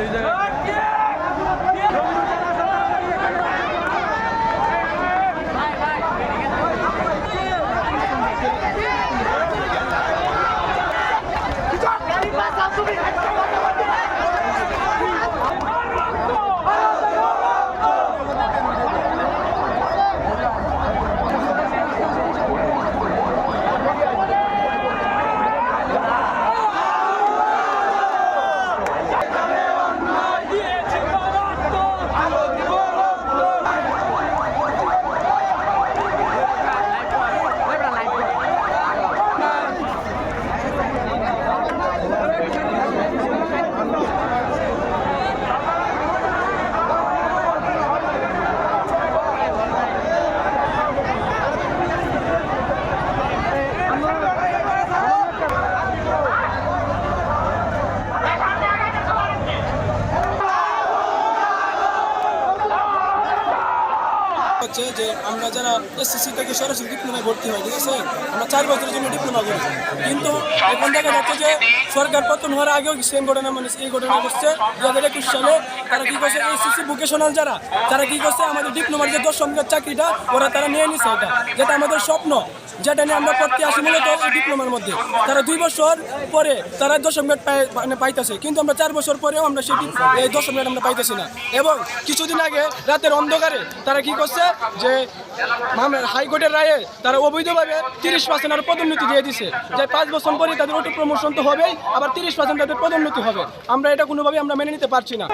여기 হচ্ছে যে আমরা যারা এসএসসি থেকে সরাসরি ডিপ্লোমায় ভর্তি হয়, ঠিক আছে? আমরা চার বছরের জন্য ডিপ্লোমা করি কিন্তু এখন দেখা যাচ্ছে যে সরকার পতন হওয়ার আগেও সেম ঘটনা মানে এই ঘটনা ঘটছে। দু হাজার একুশ সালে তারা কী করছে এসএসসি ভোকেশনাল যারা, তারা কী করছে, আমাদের ডিপ্লোমার যে দশ সংখ্যার চাকরিটা, ওরা তারা নিয়ে নিছে এটা, যেটা আমাদের স্বপ্ন। যেটা নিয়ে আমরা পড়তে আসি মূলত ডিপ্লোমার মধ্যে। তারা দুই বছর পরে তারা দশম গ্রেড মানে পাইতেছে। কিন্তু আমরা চার বছর পরেও আমরা সেই এই দশম গ্রেড আমরা পাইতেছি না। এবং কিছুদিন আগে রাতের অন্ধকারে তারা কি করছে যে হাইকোর্টের রায়ে তারা অবৈধভাবে তিরিশ পার্সেন্ট আর পদোন্নতি দিয়ে দিছে। যে পাঁচ বছর পরে তাদের ওটি প্রমোশন তো হবেই, আবার তিরিশ পার্সেন্ট তাদের পদোন্নতি হবে। আমরা এটা কোনোভাবেই আমরা মেনে নিতে পারছি না।